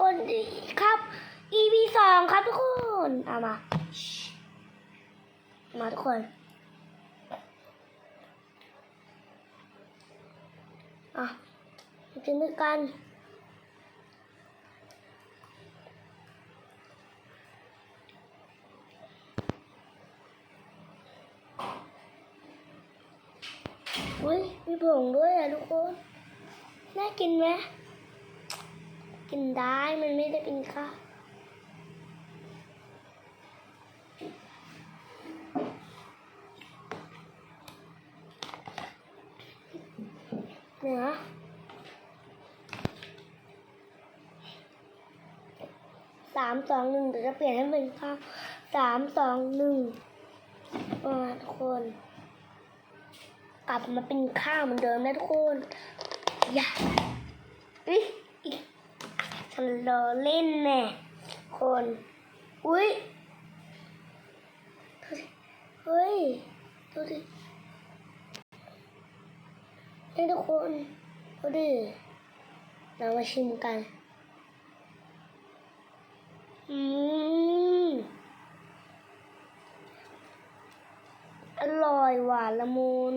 คนครับ EP สองครับทุกคนเอามา มาทุกคนอะกินด้วยกันอุ้ยมีผงด้วยอะทุกคน น่ากินไหม กินได้มันไม่ได้เป็นข้าวเนื้อสามสองหนึ่งเดี๋ยวจะเปลี่ยนให้เป็นข้าวสามสองหนึ่งมาทุกคน กลับมาเป็นข้าวเหมือนเดิมนะทุกคนอย่าอีก ฉันรอเล่นแน่คน อุ้ยดูดิเฮ้ย ดูดินี่ทุกคน ดูดิ เรามาชิมกัน อืม อร่อยหวานละมุน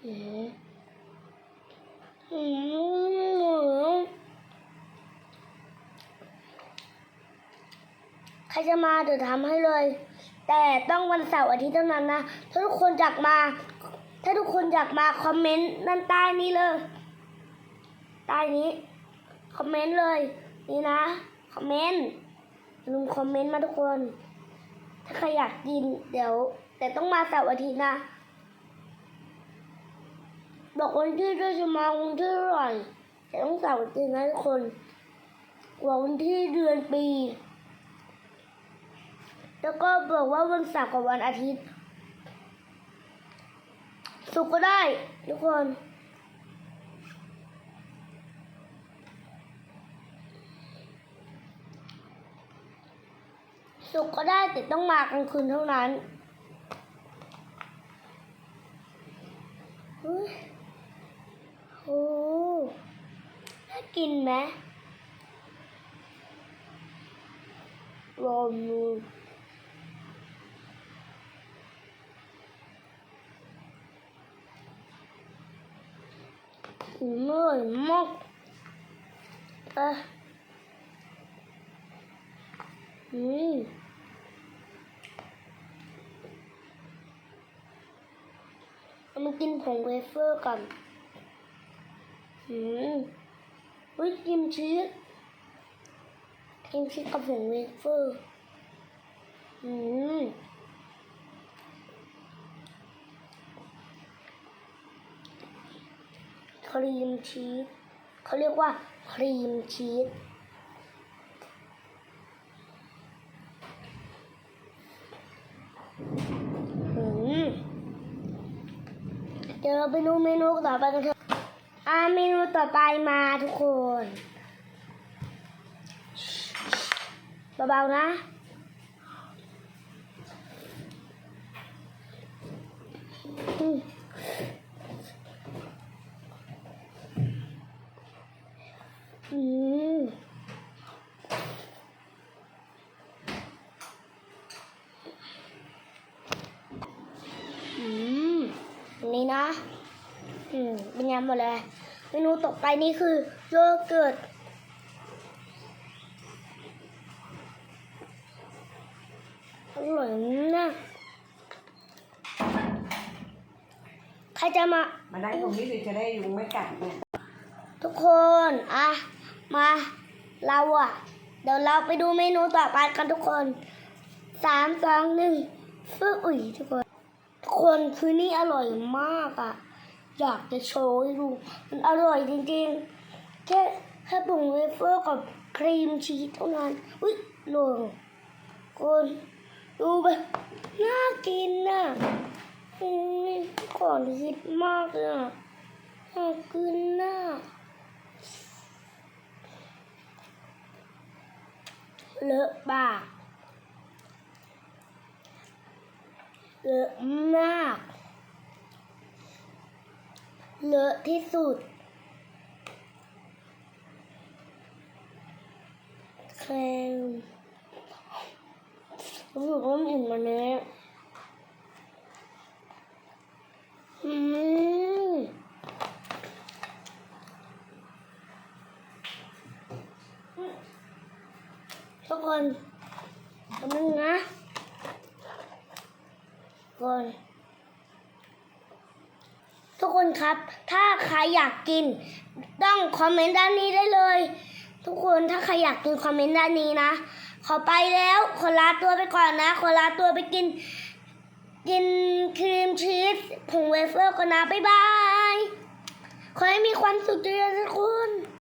ใครจะมาเดี๋ยวทำให้เลย แต่ต้องวันเสาร์อาทิตย์เท่านั้นนะ ถ้าทุกคนอยากมา ถ้าทุกคนอยากมาคอมเมนต์ด้านใต้นี้เลย ใต้นี้ คอมเมนต์เลย นี่นะ คอมเมนต์ลุงคอมเมนต์มาทุกคน ถ้าใครอยากกิน เดี๋ยว แต่ต้องมาเสาร์อาทิตย์นะ บอกวันที่ด้วยจะมาวันที่เท่าไหร่แต่ต้องเสาร์อาทิตย์นะทุกคนบอกวันที่เดือนปี แล้วก็บอกว่าวันเสาร์กับวันอาทิตย์สุกก็ได้ ทุกคน สุกก็ได้แต่ต้องมากลางคืนเท่านั้นเฮ้ย โอ้น่ากินไหมลองดูอืมอร่อยมากเอะอืมเรามากินผงเวเฟอร์กัน อืมเฮ้ยกิมชีสกิมชีสกับผงเวเฟอร์อืมครีมชีสเขาเรียกว่าครีมชีสอืมเดี๋ยวเราไปดูเมนูต่อไปกันเถอะ อ่าเมนูต่อไปมาทุกคนเบาๆนะอืมอืมอืมนนี้นะ อืมเป็นยังหมดเลยเมนูต่อไปนี่คือโยเกิร์ตอร่อยนะใครจะมา มานั่งตรงนี้สิจะได้ยุงไม่กัดเนี่ยทุกคนอะมาเราอะ เดี๋ยวเราไปดูเมนูต่อไปกันทุกคนสามสองหนึ่งฟึ่อุ้ยทุกคน ทุกคนคือนี่อร่อยมากอะ อยากจะโชว์ให้ดูมันอร่อยจริงๆ แค่แค่บุ๋งเวเฟอร์กับครีมชีสเท่านั้นอุ้ยหลงคนดูแบบน่ากินน่ะนี่ก่อนคิดมากเลยอะน่ากินน่ะเลอะปากเลอะมาก เลอะที่สุด เคลมรู้สึกว่ามันอิ่มมันเนี้ยอืมทุกคนแป๊บนึงนะก่อน ทุกคนครับ ถ้าใครอยากกิน ต้องคอมเมนต์ด้านนี้ได้เลย ทุกคนถ้าใครอยากกินคอมเมนต์ด้านนี้นะ ขอไปแล้วขอลาตัวไปก่อนนะ ขอลาตัวไปกิน กินครีมชีสผงเวเฟอร์ก่อนนะบ๊ายบาย ขอให้มีความสุขเจริญทุกคน